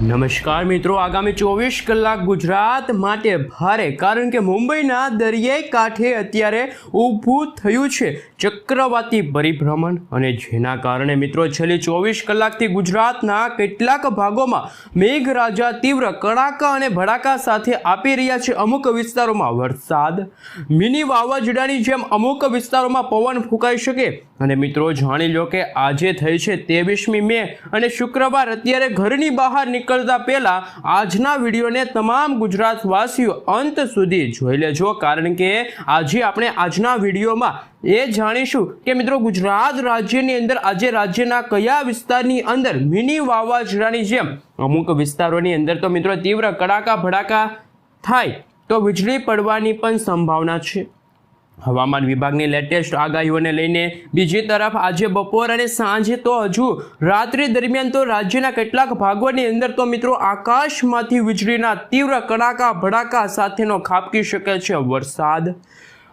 નમસ્કાર મિત્રો, આગામી ચોવીસ કલાક ગુજરાત માટે ભારે, કારણ કે મુંબઈના દરિયાઈ કાંઠે અત્યારે ઊભું થયું છે ચક્રવાતી પરિભ્રમણ. અને જેના કારણે મિત્રો, છેલ્લી ચોવીસ કલાકથી ગુજરાતના કેટલાક ભાગોમાં મેઘરાજા તીવ્ર કડાકા અને ભડાકા સાથે આપી રહ્યા છે અમુક વિસ્તારોમાં વરસાદ. મિની વાવાઝોડાની જેમ અમુક વિસ્તારોમાં પવન ફૂંકાઈ શકે. અને મિત્રો, જાણી લો કે આજે થઈ છે તેવીસમી મે અને શુક્રવાર, અત્યારે ઘરની બહાર નીકળતા પહેલા આજના વિડીયોને તમામ ગુજરાતવાસીઓ અંત સુધી જોઈ લેજો. કારણ કે આજે આપણે આજના વિડીયોમાં એ જાણીશું કે મિત્રો ગુજરાત રાજ્યની અંદર આજે રાજ્યના કયા વિસ્તારની અંદર મિની વાવાઝોડાની જેમ અમુક વિસ્તારોની અંદર તો મિત્રો તીવ્ર કડાકા ભડાકા થાય તો વીજળી પડવાની પણ સંભાવના છે. હવામાન વિભાગની લેટેસ્ટ આગાહીઓને લઈને બીજી તરફ આજે બપોર અને સાંજે તો હજુ રાત્રિ દરમિયાન તો રાજ્યના કેટલાક ભાગોની અંદર તો મિત્રો આકાશમાંથી વીજળીના તીવ્ર કડાકા ભડાકા સાથેનો ખાબકી શકે છે વરસાદ.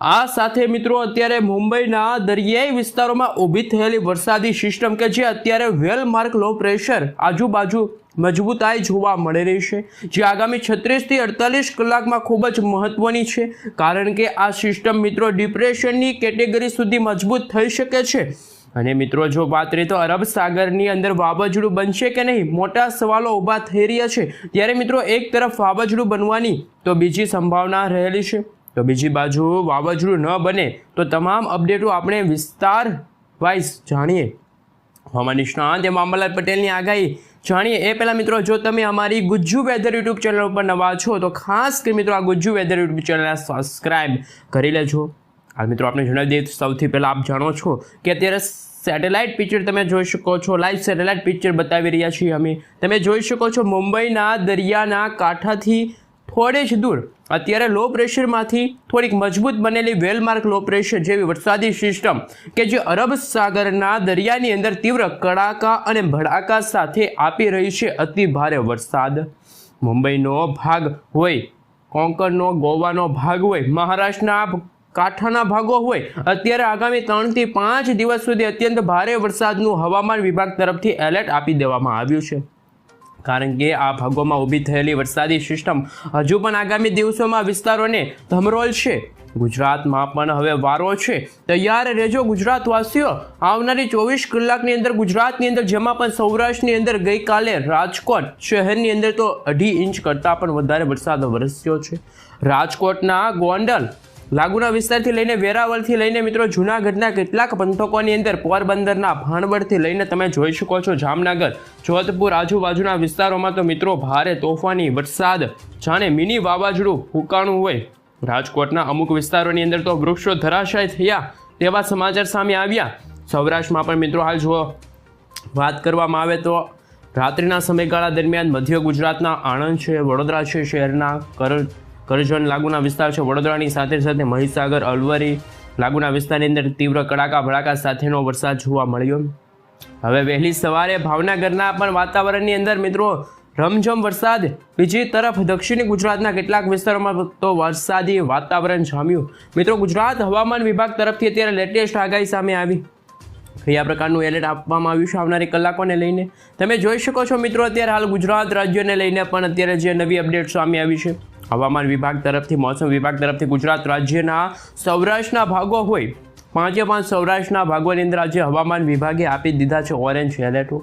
આ સાથે મિત્રો અત્યારે મુંબઈના દરિયાઈ વિસ્તારોમાં ઊભી થયેલી વરસાદી સિસ્ટમ કે જે અત્યારે વેલ માર્ક લો પ્રેશર આજુબાજુ મજબૂતાઈ જોવા મળી રહી છે. જે આગામી છત્રીસથી અડતાલીસ કલાકમાં ખૂબ જ મહત્વની છે, કારણ કે આ સિસ્ટમ મિત્રો ડિપ્રેશનની કેટેગરી સુધી મજબૂત થઈ શકે છે. અને મિત્રો જો વાત રહી તો અરબ સાગરની અંદર વાવાઝોડું બનશે કે નહીં, મોટા સવાલો ઊભા થઈ રહ્યા છે. ત્યારે મિત્રો એક તરફ વાવાઝોડું બનવાની તો બીજી સંભાવના રહેલી છે. તો બીજી બાજુ વાવાઝોડું ન બને તો તમામ અપડેટો આપણે વિસ્તાર વાઇઝ જાણીએ. હવામાન નિષ્ણાંત એ મામલાલ પટેલની આગાહી જાણીએ. એ પહેલાં મિત્રો, જો તમે અમારી ગુજ્જુ વેધર યુટ્યુબ ચેનલ ઉપર નવા છો, તો ખાસ કરી મિત્રો આ ગુજ્જુ વેધર યુટ્યુબ ચેનલને સબસ્ક્રાઇબ કરી લેજો. આ મિત્રો આપણે જણાવી દઈએ સૌથી પહેલાં આપ જાણો છો કે અત્યારે સેટેલાઇટ પિક્ચર તમે જોઈ શકો છો. લાઈવ સેટેલાઇટ પિક્ચર બતાવી રહ્યા છીએ અમે. તમે જોઈ શકો છો મુંબઈના દરિયાના કાંઠાથી થોડે જ દૂર. અત્યારે લો પ્રેશરમાંથી થોડીક મજબૂત બનેલી વેલમાર્ક લો પ્રેશર જેવી વરસાદી સિસ્ટમ કે જે અરબ સાગરના દરિયાની અંદર તીવ્ર કડાકા અને ભડાકા સાથે આપી રહી છે. અતિ ભારે વરસાદ. મુંબઈનો ભાગ હોય, કોંકણનો, ગોવાનો ભાગ હોય, મહારાષ્ટ્રના કાંઠાના ભાગો હોય, અત્યારે આગામી ત્રણથી પાંચ દિવસ સુધી અત્યંત ભારે વરસાદનું હવામાન વિભાગ તરફથી એલર્ટ આપી દેવામાં આવ્યું છે. કારણ કે આ ભાગોમાં ઊભી થયેલી વરસાદી સિસ્ટમ હજુ પણ આગામી દિવસોમાં વિસ્તારોને ધમરોલ છે. ગુજરાતમાં પણ હવે વારો છે. તૈયાર રહેજો ગુજરાતવાસીઓ. આવનારી ચોવીસ કલાકની અંદર ગુજરાતની અંદર, જેમાં પણ સૌરાષ્ટ્રની અંદર ગઈકાલે રાજકોટ શહેરની અંદર તો અઢી ઇંચ કરતાં પણ વધારે વરસાદ વરસ્યો છે. રાજકોટના ગોંડલ લાગુના વિસ્તારથી લઈને વેરાવળથી લઈને મિત્રો જૂનાગઢના કેટલાક પંથકોની અંદર પોરબંદરના ભાણવડથી લઈને તમે જોઈ શકો છો જામનગર, જોધપુર આજુબાજુના વિસ્તારોમાં તો મિત્રો ભારે તોફાની વરસાદ, જાણે મિની વાવાઝોડું ફૂંકાણું હોય. રાજકોટના અમુક વિસ્તારોની અંદર તો વૃક્ષો ધરાશાય થયા તેવા સમાચાર સામે આવ્યા. સૌરાષ્ટ્રમાં પણ મિત્રો હાલ જો વાત કરવામાં આવે તો રાત્રિના સમયગાળા દરમિયાન મધ્ય ગુજરાતના આણંદ છે, વડોદરા છે, શહેરના કર કરજણ લાગુના વિસ્તાર છે વડોદરાની સાથે સાથે મહીસાગર અલવરી લાગુના વિસ્તારની અંદર તીવ્ર કડાકા ભડાકા સાથેનો વરસાદ જોવા મળ્યો. હવે વહેલી સવારે ભાવનગરના પણ વાતાવરણની અંદર મિત્રો રમઝમ વરસાદ. બીજી તરફ દક્ષિણી ગુજરાતના કેટલાક વિસ્તારોમાં તો વરસાદી વાતાવરણ જામ્યું. મિત્રો ગુજરાત હવામાન વિભાગ તરફથી અત્યારે લેટેસ્ટ આગાહી સામે આવી. કયા પ્રકારનું એલર્ટ આપવામાં આવ્યું છે આવનારી કલાકોને લઈને? તમે જોઈ શકો છો મિત્રો અત્યારે હાલ ગુજરાત રાજ્યને લઈને પણ અત્યારે જે નવી અપડેટ સામે આવી છે. હવામાન વિભાગ તરફથી, મોસમ વિભાગ તરફથી ગુજરાત રાજ્યના સૌરાષ્ટ્રના ભાગો હોય, પાંચે પાંચ સૌરાષ્ટ્રના ભાગોની અંદર આજે હવામાન વિભાગે આપી દીધા છે ઓરેન્જ એલર્ટો.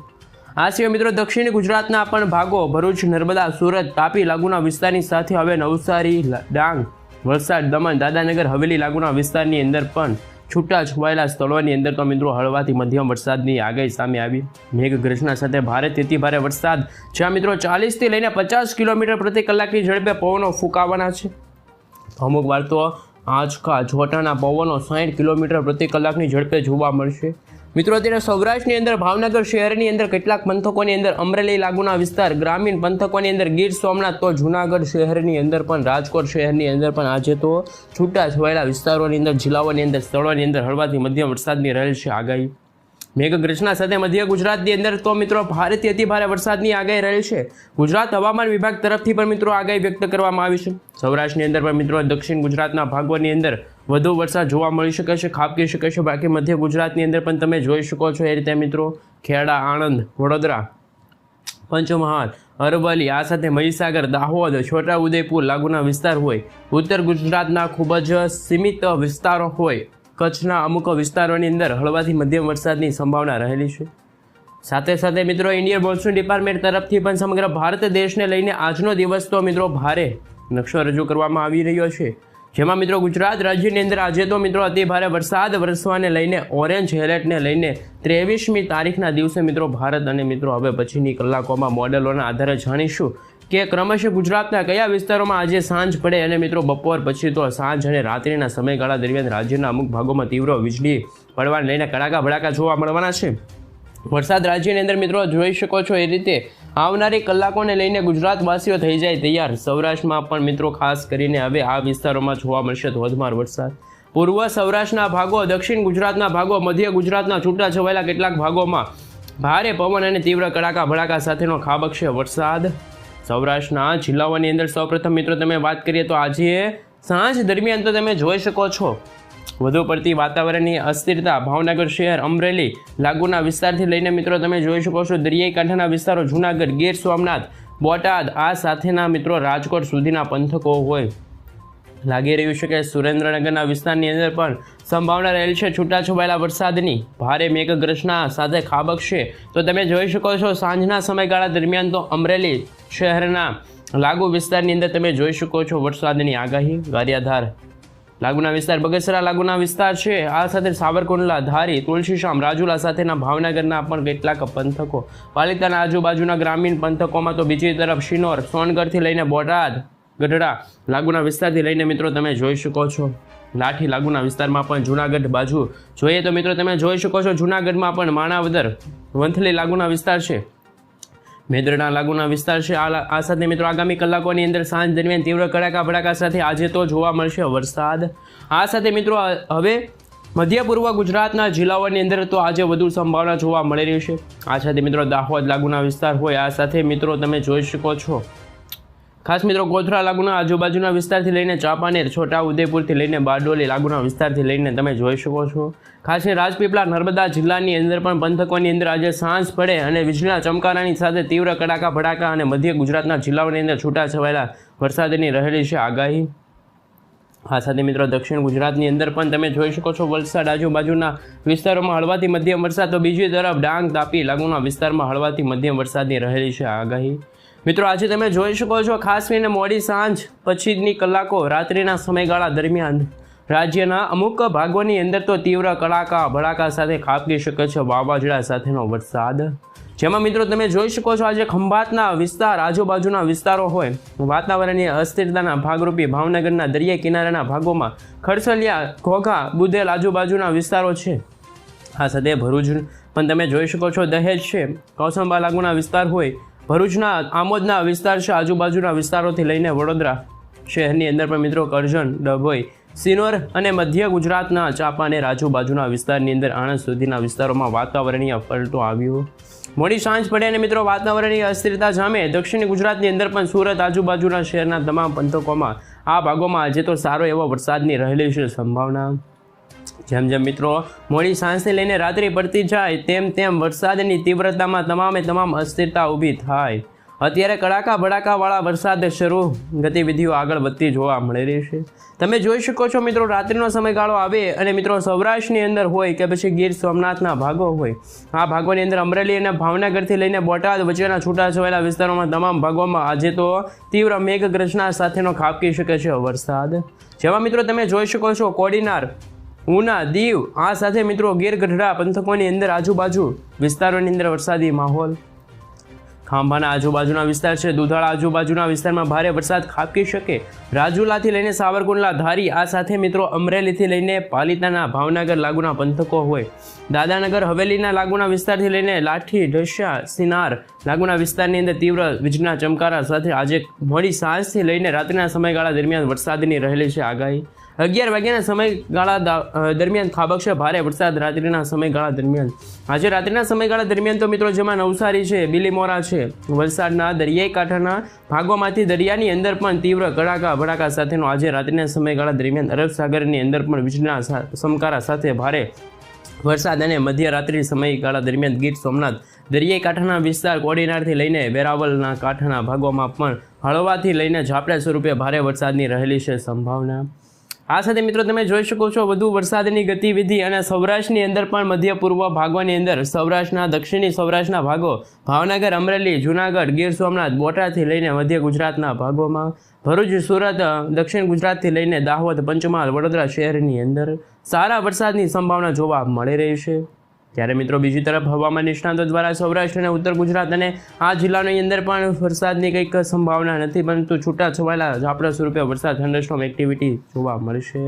આ સિવાય મિત્રો દક્ષિણી ગુજરાતના પણ ભાગો, ભરૂચ, નર્મદા, સુરત, તાપી, લાગુના વિસ્તારની સાથે હવે નવસારી ડાંગ, વલસાડ, દમણ, દાદાનગર, હવેલી, લાગુના વિસ્તારની અંદર પણ છૂટા છવાયેલા સ્થળોની અંદર તો મિત્રો હળવાથી મધ્યમ વરસાદની આગાહી સામે આવી. મેઘગર્જના સાથે ભારે તેથી ભારે વરસાદ. જ્યાં મિત્રો ચાલીસથી લઈને પચાસ કિલોમીટર પ્રતિ કલાકની ઝડપે પવનો ફૂંકાવાના છે. અમુક વાર તો આંચકા જોટાના પવનો સાઠ કિલોમીટર પ્રતિ કલાકની ઝડપે જોવા મળશે. મિત્રો, અત્યારે સૌરાષ્ટ્રની અંદર, ભાવનગર શહેરની અંદર કેટલાક પંથકોની અંદર અમરેલી લાગુના વિસ્તાર, ગ્રામીણ પંથકોની અંદર ગીર સોમનાથ, તો જુનાગઢ શહેરની અંદર પણ, રાજકોટ શહેરની અંદર પણ આજે તો છૂટા છવાયેલા વિસ્તારોની અંદર, જિલ્લાઓની અંદર, સ્થળોની અંદર હળવાથી મધ્યમ વરસાદની રહેલ છે આગાહી. મેઘગર્જના સાથે મધ્ય ગુજરાતની અંદર તો મિત્રો ભારેથી અતિ ભારે વરસાદની આગાહી રહેલ છે. ગુજરાત હવામાન વિભાગ તરફથી પણ મિત્રો આગાહી વ્યક્ત કરવામાં આવી છે. સૌરાષ્ટ્રની અંદર પણ મિત્રો દક્ષિણ ગુજરાતના ભાગોની અંદર વધુ વરસાદ જોવા મળી શકે છે, ખાબકી શકે છે. બાકી મધ્ય ગુજરાતની અંદર પણ તમે જોઈ શકો છો એ રીતે મિત્રો ખેડા, આણંદ, વડોદરા, પંચમહાલ, અરવલ્લી, આ સાથે મહીસાગર, દાહોદ છોટા ઉદેપુર લાગુના વિસ્તાર હોય. ઉત્તર ગુજરાતના ખૂબ જ સીમિત વિસ્તારો હોય. કચ્છના અમુક વિસ્તારોની અંદર હળવાથી મધ્યમ વરસાદની સંભાવના રહેલી છે. સાથે સાથે મિત્રો ઇન્ડિયન મોન્સૂન ડિપાર્ટમેન્ટ તરફથી પણ સમગ્ર ભારત દેશને લઈને આજનો દિવસ તો મિત્રો ભારે નકશો રજૂ કરવામાં આવી રહ્યો છે. જેમાં મિત્રો ગુજરાત રાજ્યની અંદર આજે તો મિત્રો અતિ ભારે વરસાદ વરસવાને લઈને ઓરેન્જ એલર્ટને લઈને ત્રેવીસમી તારીખના દિવસે મિત્રો ભારત અને મિત્રો હવે પછીની કલાકોમાં મોડેલોના આધારે જાણીશું કે ક્રમશઃ ગુજરાતના કયા વિસ્તારોમાં આજે સાંજ પડે અને મિત્રો બપોર પછી તો સાંજ અને રાત્રિના સમયગાળા દરમિયાન રાજ્યના અમુક ભાગોમાં તીવ્ર વીજળી પડવાને લઈને કડાકા ભડાકા જોવા મળવાના છે. વરસાદ રાજ્યની અંદર મિત્રો જોઈ શકો છો એ રીતે આવનારી કલાકોને લઈને ગુજરાતવાસીઓ થઈ જાય તૈયાર. સૌરાષ્ટ્રમાં પણ મિત્રો ખાસ કરીને હવે આ વિસ્તારોમાં જોવા મળશે ધોધમાર વરસાદ. પૂર્વ સૌરાષ્ટ્રના ભાગો, દક્ષિણ ગુજરાતના ભાગો, મધ્ય ગુજરાતના છૂટા છવાયેલા કેટલાક ભાગોમાં ભારે પવન અને તીવ્ર કડાકા ભડાકા સાથેનો ખાબકશે વરસાદ. સૌરાષ્ટ્રના જિલ્લાઓની અંદર સૌપ્રથમ મિત્રો તમે વાત કરીએ તો આજે સાંજ દરમિયાન તો તમે જોઈ શકો છો. વધુ પડતી વાતાવરણની અસ્થિરતા ભાવનગર શહેર અમરેલી લાગુના વિસ્તારથી લઈને મિત્રો તમે જોઈ શકો છો. દરિયાઈ કાંઠાના વિસ્તારો જૂનાગઢ, ગીર સોમનાથ, બોટાદ આ સાથેના મિત્રો રાજકોટ સુધીના પંથકો હોય. લાગી રહ્યું છે કે સુરેન્દ્રનગરના વિસ્તારની અંદર પણ સંભાવના રહેલ છે. છૂટાછવાયેલા વરસાદની ભારે મેઘગર્જના સાથે ખાબકશે તો તમે જોઈ શકો છો, સાંજના સમયગાળા દરમિયાન તો અમરેલી શહેરના લાગુ વિસ્તારની અંદર તમે જોઈ શકો છો વરસાદની આગાહી. ગારિયાધાર લાગુના વિસ્તાર, બગસરા લાગુના વિસ્તાર છે. આ સાથે સાવરકુંડલા, ધારી તુલસીશામ રાજુલા સાથેના ભાવનગરના પણ કેટલાક પંથકો. પાલિતાના આજુબાજુના ગ્રામીણ પંથકોમાં તો બીજી તરફ શિનોર, સોનગઢથી લઈને બોટાદ ગઢડા, લાગુના વિસ્તારથી લઈને મિત્રો તમે જોઈ શકો છો. લાઠી લાગુના વિસ્તારમાં પણ જુનાગઢ બાજુ. જોઈએ તો મિત્રો તમે જોઈ શકો છો જુનાગઢમાં પણ માણાવદર, વંથલી લાગુના વિસ્તાર છે. મેદરડા લાગુના વિસ્તાર છે. આ સાથે મિત્રો આગામી કલાકોની અંદર સાંજ દરમિયાન તીવ્ર કડાકા ભડાકા સાથે આજે તો જોવા મળશે વરસાદ. આ સાથે મિત્રો હવે મધ્ય પૂર્વ ગુજરાતના જિલ્લાઓની અંદર તો આજે વધુ સંભાવના જોવા મળી રહી છે. આ સાથે મિત્રો દાહોદ લાગુના વિસ્તાર હોય, આ સાથે મિત્રો તમે જોઈ શકો છો. ખાસ મિત્રો ગોધરા લાગુના આજુબાજુના વિસ્તારથી લઈને ચાંપાનેર છોટા ઉદેપુરથી લઈને બારડોલી લાગુના વિસ્તારથી લઈને તમે જોઈ શકો છો. ખાસ કરીને રાજપીપળા નર્મદા જિલ્લાની અંદર પણ પંથકોની અંદર આજે સાંજ પડે અને વીજળીના ચમકારાની સાથે તીવ્ર કડાકા, ભડાકા અને મધ્ય ગુજરાતના જિલ્લાઓની અંદર છૂટા છવાયેલા વરસાદની રહેલી છે આગાહી. આ સાથે મિત્રો દક્ષિણ ગુજરાતની અંદર પણ તમે જોઈ શકો છો વલસાડ આજુબાજુના વિસ્તારોમાં હળવાથી મધ્યમ વરસાદ, તો બીજી તરફ ડાંગ, તાપી લાગુના વિસ્તારમાં હળવાથી મધ્યમ વરસાદની રહેલી છે આગાહી. મિત્રો, આજે તમે જોઈ શકો છો, ખાસ કરીને મોડી સાંજ પછીની કલાકો, રાત્રિના સમયગાળા દરમિયાન રાજ્યના અમુક ભાગોની અંદર તો તીવ્ર કડાકા, ભડાકા સાથે ખાબકી શકે છે, વાવાઝોડા સાથેનો વરસાદ. જેમાં મિત્રો, તમે જોઈ શકો છો, આજે ખંભાતના વિસ્તાર, આજુબાજુના વિસ્તારો હોય વાતાવરણની અસ્થિરતાના ભાગરૂપી ભાવનગરના દરિયા કિનારાના ભાગોમાં ખડસલિયા ઘોઘા, બુદેલ આજુબાજુના વિસ્તારો છે. આ સાથે ભરૂચ પણ તમે જોઈ શકો છો, દહેજ છે. કૌસંબા લાગુના વિસ્તાર હોય ભરૂચના આમોદના વિસ્તાર છે. આજુબાજુના વિસ્તારોથી લઈને વડોદરા શહેરની અંદર પણ મિત્રો કરજણ, ડભોઈ, સિનોર અને મધ્ય ગુજરાતના ચાંપાનેર આજુબાજુના વિસ્તારની અંદર આણંદ સુધીના વિસ્તારોમાં વાતાવરણીય પલટો આવ્યો. મોડી સાંજ પડે અને મિત્રો વાતાવરણીય અસ્થિરતા જામે. દક્ષિણ ગુજરાતની અંદર પણ સુરત, આજુબાજુના શહેરના તમામ પંથકોમાં, આ ભાગોમાં આજે તો સારો એવો વરસાદની રહેલી છે સંભાવના. જેમ જેમ મિત્રો મોડી સાંજથી લઈને રાત્રિ પડતી જાય, તેમ તેમ વરસાદની તીવ્રતામાં તમામે તમામ અસ્થિરતા ઊભી થાય. અત્યારે કડાકા ભડાકાવાળા વરસાદ શરૂ. ગતિવિધિઓ આગળ વધતી જોવા મળી રહી છે. તમે જોઈ શકો છો મિત્રો, રાત્રિનો સમયગાળો આવે અને મિત્રો સૌરાષ્ટ્રની અંદર હોય કે પછી ગીર સોમનાથના ભાગો હોય, આ ભાગોની અંદર અમરેલી અને ભાવનગરથી લઈને બોટાદ વચ્ચેના છૂટાછવાયેલા વિસ્તારોમાં તમામ ભાગોમાં આજે તો તીવ્ર મેઘગર્જના સાથેનો ખાબકી શકે છે વરસાદ. જેમાં મિત્રો તમે જોઈ શકો છો, કોડીનાર ઉના, દીવ, આ સાથે મિત્રો ગીર ગઢડા પંથકોની અંદર આજુબાજુ વિસ્તારોની અંદર વરસાદી માહોલ. ખાંભાના આજુબાજુના વિસ્તાર છે, દુધાળા આજુબાજુના વિસ્તારમાં ભારે વરસાદ ખાબકી શકે. રાજુલાથી લઈને સાવરકુંડલા ધારી, આ સાથે મિત્રો અમરેલીથી લઈને પાલિતાના ભાવનગર લાગુના પંથકો હોય. દાદાનગર, હવેલીના લાગુના વિસ્તારથી લઈને લાઠી ઢસ્યા સિનાર લાગુના વિસ્તારની અંદર તીવ્ર વીજના ચમકારા સાથે આજે મોડી સાંજથી લઈને રાત્રિના સમયગાળા દરમિયાન વરસાદની રહેલી છે આગાહી. અગિયાર વાગ્યાના સમયગાળા દરમિયાન ખાબકશે ભારે વરસાદ. રાત્રિના સમયગાળા દરમિયાન. આજે રાત્રિના સમયગાળા દરમિયાન તો મિત્રો જેમાં નવસારી છે, બિલીમોરા છે, વલસાડના દરિયાઈ કાંઠાના ભાગોમાંથી દરિયાની અંદર પણ તીવ્ર કડાકા ભડાકા સાથેનો આજે રાત્રિના સમયગાળા દરમિયાન અરબ સાગરની અંદર પણ વીજળીના સમકારા સાથે ભારે વરસાદ અને મધ્યરાત્રિ સમયગાળા દરમિયાન ગીર સોમનાથ દરિયાઈ કાંઠાના વિસ્તાર કોડીનારથી લઈને વેરાવલના કાંઠાના ભાગોમાં પણ હળવાથી લઈને ઝાપટા સ્વરૂપે ભારે વરસાદની રહેલી છે સંભાવના. આ સાથે મિત્રો, તમે જોઈ શકો છો વધુ વરસાદની ગતિવિધિ અને સૌરાષ્ટ્રની અંદર પણ મધ્ય પૂર્વ ભાગોની અંદર સૌરાષ્ટ્રના, દક્ષિણી સૌરાષ્ટ્રના ભાગો, ભાવનગર, અમરેલી, જૂનાગઢ, ગીર સોમનાથ, બોટાદથી લઈને મધ્ય ગુજરાતના ભાગોમાં, ભરૂચ, સુરત, દક્ષિણ ગુજરાતથી લઈને દાહોદ, પંચમહાલ, વડોદરા શહેરની અંદર સારા વરસાદની સંભાવના જોવા મળી રહી છે. ત્યારે મિત્રો બીજી તરફ હવામાન નિષ્ણાતો દ્વારા સૌરાષ્ટ્ર અને ઉત્તર ગુજરાત અને આ જિલ્લાની અંદર પણ વરસાદની કંઈક સંભાવના નથી, પરંતુ છૂટા છવાયેલા ઝાપડા સ્વરૂપે વરસાદ થંડરસ્ટોમ એક્ટિવિટી જોવા મળશે.